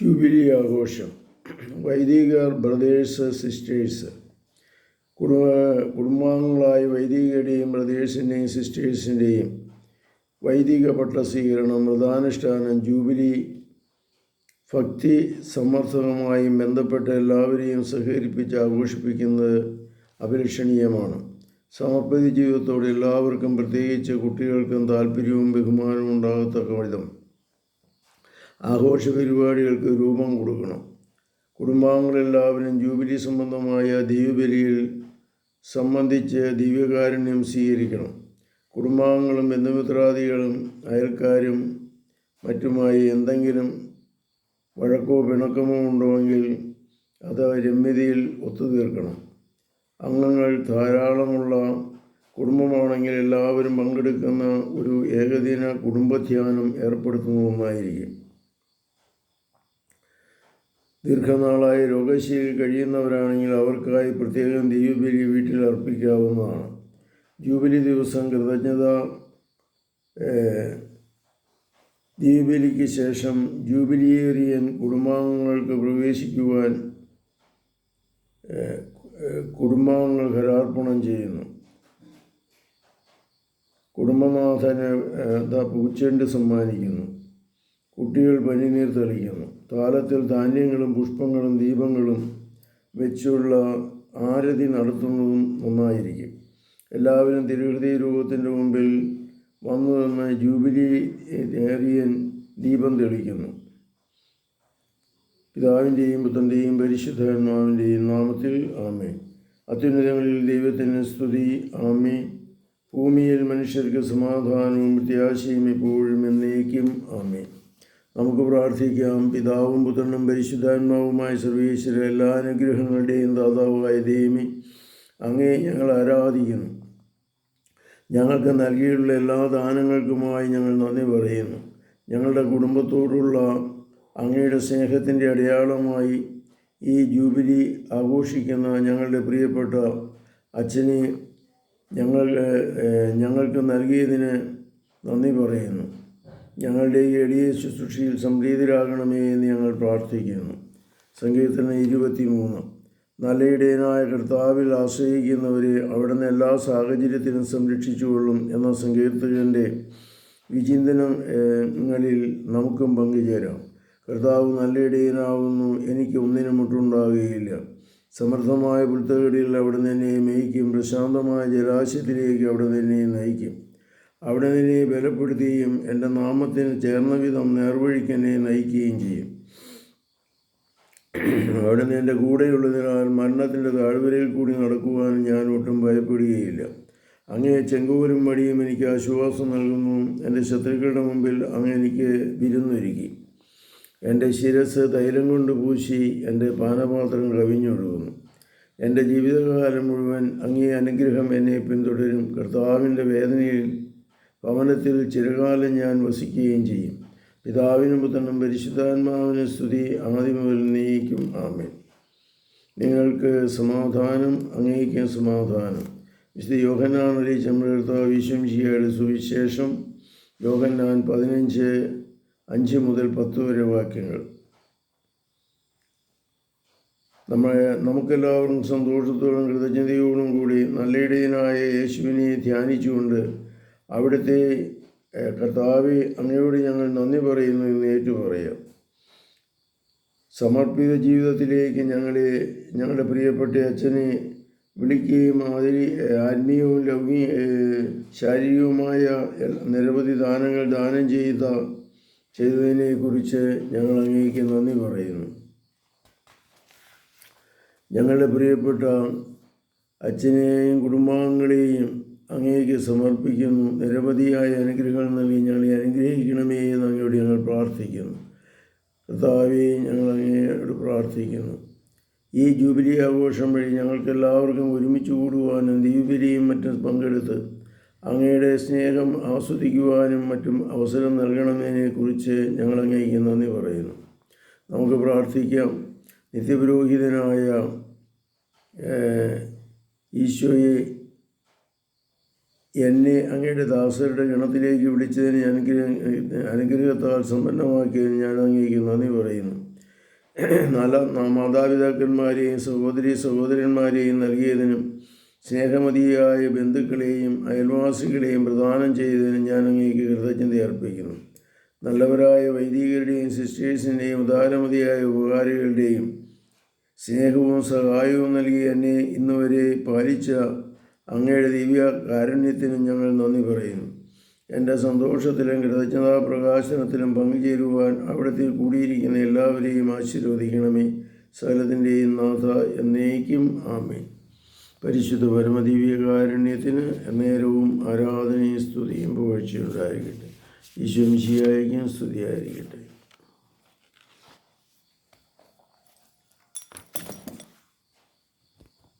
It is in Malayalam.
ജൂബിലി ആഘോഷം. വൈദികർ ബ്രദേഴ്സ് സിസ്റ്റേഴ്സ് കുടുംബ കുടുംബാംഗങ്ങളായ വൈദികരുടെയും ബ്രദേഴ്സിന്റെയും സിസ്റ്റേഴ്സിന്റെയും വൈദിക പട്ട സ്വീകരണം വ്രതാനുഷ്ഠാനം ജൂബിലി ഭക്തി സമർത്ഥകമായും ബന്ധപ്പെട്ട എല്ലാവരെയും സഹകരിപ്പിച്ച് ആഘോഷിപ്പിക്കുന്നത് അഭിലഷണീയമാണ് സമർപ്പിത ജീവിതത്തോടെ എല്ലാവർക്കും പ്രത്യേകിച്ച് കുട്ടികൾക്കും താല്പര്യവും ബഹുമാനവും ഉണ്ടാകത്തക്ക വിധം. ആഘോഷ പരിപാടികൾക്ക് രൂപം കൊടുക്കണം. കുടുംബാംഗങ്ങളെല്ലാവരും ജൂബിലി സംബന്ധമായ ദൈവബലിയിൽ സംബന്ധിച്ച് ദിവ്യകാരുണ്യം സ്വീകരിക്കണം. കുടുംബാംഗങ്ങളും ബന്ധുമിത്രാദികളും അയൽക്കാരും മറ്റുമായി എന്തെങ്കിലും വഴക്കോ പിണക്കമോ ഉണ്ടെങ്കിൽ അത് രമ്യതയിൽ ഒത്തുതീർക്കണം. അംഗങ്ങൾ ധാരാളമുള്ള കുടുംബമാണെങ്കിൽ എല്ലാവരും പങ്കെടുക്കുന്ന ഒരു ഏകദിന കുടുംബധ്യാനം ഏർപ്പെടുത്തുന്ന ഒന്നായിരിക്കും ദീർഘനാളായി രോഗശീലി കഴിയുന്നവരാണെങ്കിൽ അവർക്കായി പ്രത്യേകം ദീപബലി വീട്ടിൽ അർപ്പിക്കാവുന്നതാണ്. ജൂബിലി ദിവസം കൃതജ്ഞത ദീപബലിക്ക് ശേഷം ജൂബിലിയേറിയൻ കുടുംബാംഗങ്ങൾക്ക് പ്രവേശിക്കുവാൻ കുടുംബാംഗങ്ങൾ ഹരാർപ്പണം ചെയ്യുന്നു. കുടുംബനാഥന് പൂച്ചെണ്ട് സമ്മാനിക്കുന്നു. കുട്ടികൾ പനിനീർ തളിക്കുന്നു. താലത്തിൽ ധാന്യങ്ങളും പുഷ്പങ്ങളും ദീപങ്ങളും വെച്ചുള്ള ആരതി നടത്തുന്നതും നന്നായിരിക്കും. എല്ലാവരും തിരുഹൃദയ രൂപത്തിന്റെ മുമ്പിൽ വന്നു നിന്ന് ജൂബിലി ഏറിയൻ ദീപം തെളിക്കുന്നു. പിതാവിന്റെയും പുത്രന്റെയും പരിശുദ്ധാത്മാവിന്റെയും നാമത്തിൽ ആമേ അത്യുന്നതങ്ങളിൽ ദൈവത്തിന് സ്തുതി ആമേ ഭൂമിയിൽ മനുഷ്യർക്ക് സമാധാനവും പ്രത്യാശയും എപ്പോഴും എന്നേക്കും ആമേ നമുക്ക് പ്രാർത്ഥിക്കാം. പിതാവും പുത്രനും പരിശുദ്ധാത്മാവുമായ സർവീശ്വര എല്ലാ അനുഗ്രഹങ്ങളുടെയും ദാതാവുമായ ദേവി അങ്ങേ ഞങ്ങൾ ആരാധിക്കുന്നു. ഞങ്ങൾക്ക് നൽകിയുള്ള എല്ലാ ദാനങ്ങൾക്കുമായി ഞങ്ങൾ നന്ദി പറയുന്നു. ഞങ്ങളുടെ കുടുംബത്തോടുള്ള അങ്ങയുടെ സ്നേഹത്തിന്റെ അടയാളമായി ഈ ജൂബിലി ആഘോഷിക്കുന്ന ഞങ്ങളുടെ പ്രിയപ്പെട്ട അച്ഛനെ ഞങ്ങൾ ഞങ്ങൾക്ക് നൽകിയതിന് നന്ദി പറയുന്നു. ഞങ്ങളുടെ ഈ എളിയ ശുശ്രൂഷയിൽ സംപ്രീതരാകണമേ എന്ന് ഞങ്ങൾ പ്രാർത്ഥിക്കുന്നു. സങ്കീർത്തനം ഇരുപത്തി മൂന്ന് നല്ലയിടയനായ കർത്താവിൽ ആശ്രയിക്കുന്നവരെ അവിടുന്ന് എല്ലാ സാഹചര്യത്തിലും സംരക്ഷിച്ചുകൊള്ളും എന്ന സങ്കീർത്തകന്റെ വിചിന്തനങ്ങളിൽ നമുക്കും പങ്കുചേരാം. കർത്താവ് നല്ലയിടയനാവുന്നു എനിക്ക് ഒന്നിനും മുട്ടുണ്ടാകുകയില്ല സമർത്ഥമായ പുൽത്തകടിയിൽ അവിടെ നിന്നെ മേയ്ക്കും പ്രശാന്തമായ ജലാശയത്തിലേക്ക് അവിടെ നിന്നെ നയിക്കും. അവിടെ നിന്നെ ബലപ്പെടുത്തുകയും എന്റെ നാമത്തിന് ചേർന്ന വിധം നേർവഴിക്ക് നയിക്കുകയും ചെയ്യും. അവിടെ നിന്ന് എന്റെ കൂടെയുള്ളതിനാൽ മരണത്തിന്റെ താഴ്വരയിൽ കൂടി നടക്കുവാൻ ഞാൻ ഒട്ടും ഭയപ്പെടുകയില്ല. അങ്ങേ ചെങ്കോലും മടിയും എനിക്ക് ആശ്വാസം നൽകുന്നു. എന്റെ ശത്രുക്കളുടെ മുമ്പിൽ അങ്ങ് എനിക്ക് വിരുന്നൊരുക്കി. എന്റെ ശിരസ് തൈലം കൊണ്ട് പൂശി എന്റെ പാനപാത്രം കവിഞ്ഞൊഴുകുന്നു. എന്റെ ജീവിതകാലം മുഴുവൻ അങ്ങേ അനുഗ്രഹം എന്നെ പിന്തുടരും. കർത്താവിന്റെ വേദനയിൽ ഭവനത്തിൽ ചിരകാലം ഞാൻ വസിക്കുകയും ചെയ്യും. പിതാവിനും പുത്രനും പരിശുദ്ധാത്മാവിന് സ്തുതി ആദ്യം മുതൽ നീക്കും. ആമേൻ. നിങ്ങൾക്ക് സമാധാനം അങ്ങേക്കും സമാധാനം. വിശുദ്ധ യോഹന്നാൻ അറിയിച്ച വിശ്വം വിശംശിയുടെ സുവിശേഷം യോഹന്നാൻ പതിനഞ്ച് അഞ്ച് മുതൽ പത്ത് വരെ വാക്യങ്ങൾ. നമ്മളെ നമുക്കെല്ലാവർക്കും സന്തോഷത്തോടും കൃതജ്ഞതയോടും കൂടി നല്ലയിടയനായ യേശുവിനെ ധ്യാനിച്ചുകൊണ്ട് അവിടുത്തെ കർത്താവെ അങ്ങയോട് ഞങ്ങൾ നന്ദി പറയുന്നു എന്ന് ഏറ്റു പറയാം സമർപ്പിത ജീവിതത്തിലേക്ക് ഞങ്ങളെ ഞങ്ങളുടെ പ്രിയപ്പെട്ട അച്ഛനെ വിളിക്കുകയും അതിൽ ആത്മീയവും ലൗകിക ശാരീരികവുമായ നിരവധി ദാനങ്ങൾ ദാനം ചെയ്ത ചെയ്തതിനെക്കുറിച്ച് ഞങ്ങൾ അങ്ങേക്ക് നന്ദി പറയുന്നു. ഞങ്ങളുടെ പ്രിയപ്പെട്ട അച്ഛനെയും കുടുംബാംഗങ്ങളെയും അങ്ങേക്ക് സമർപ്പിക്കുന്നു നിരവധിയായ അനുഗ്രഹങ്ങൾ നൽകി ഞങ്ങളെ അനുഗ്രഹിക്കണമേ എന്ന് അങ്ങയോട് ഞങ്ങൾ പ്രാർത്ഥിക്കുന്നു. കർത്താവെ ഞങ്ങൾ അങ്ങയോട് പ്രാർത്ഥിക്കുന്നു. ഈ ജൂബിലി ആഘോഷം വഴി ഞങ്ങൾക്കെല്ലാവർക്കും ഒരുമിച്ച് കൂടുവാനും ദീപലിയും മറ്റും പങ്കെടുത്ത് അങ്ങയുടെ സ്നേഹം ആസ്വദിക്കുവാനും മറ്റും അവസരം നൽകണമെന്നതിനെക്കുറിച്ച് ഞങ്ങൾ അങ്ങേക്ക് നന്ദി പറയുന്നു. നമുക്ക് പ്രാർത്ഥിക്കാം. നിത്യപുരോഹിതനായ ഈശോയെ എന്നെ അങ്ങയുടെ ദാസരുടെ ഗണത്തിലേക്ക് വിളിച്ചതിന് അനുഗ്രഹ അനുഗ്രഹത്താൽ സമ്പന്നമാക്കിയതിന് ഞാൻ അങ്ങേക്ക് നന്ദി പറയുന്നു. നല്ല മാതാപിതാക്കന്മാരെയും സഹോദരി സഹോദരന്മാരെയും നൽകിയതിനും സ്നേഹമതിയായ ബന്ധുക്കളെയും അയൽവാസികളെയും പ്രദാനം ചെയ്തതിനും ഞാൻ അങ്ങേക്ക് കൃതജ്ഞത അർപ്പിക്കുന്നു. നല്ലവരായ വൈദികരുടെയും സിസ്റ്റേഴ്സിന്റെയും ഉദാരമതിയായ ഉപകാരികളുടെയും സ്നേഹവും സഹായവും നൽകി എന്നെ ഇന്നുവരെ പാലിച്ച അങ്ങയുടെ ദിവ്യ കാരുണ്യത്തിനും ഞങ്ങൾ നന്ദി പറയുന്നു. എന്റെ സന്തോഷത്തിലും കൃതജ്ഞതാ പ്രകാശനത്തിലും പങ്കുചേരുവാൻ അവിടത്തിൽ കൂടിയിരിക്കുന്ന എല്ലാവരെയും ആശീർവദിക്കണമേ. സകലത്തിന്റെയും നാഥ എന്നേക്കും ആമേ പരിശുദ്ധ പരമദിവ്യ കാരുണ്യത്തിന് നേരവും ആരാധനയും സ്തുതിയും പുകഴ്ചയുണ്ടായിരിക്കട്ടെ ഈശ്വംശിയായിരിക്കും സ്തുതിയായിരിക്കട്ടെ.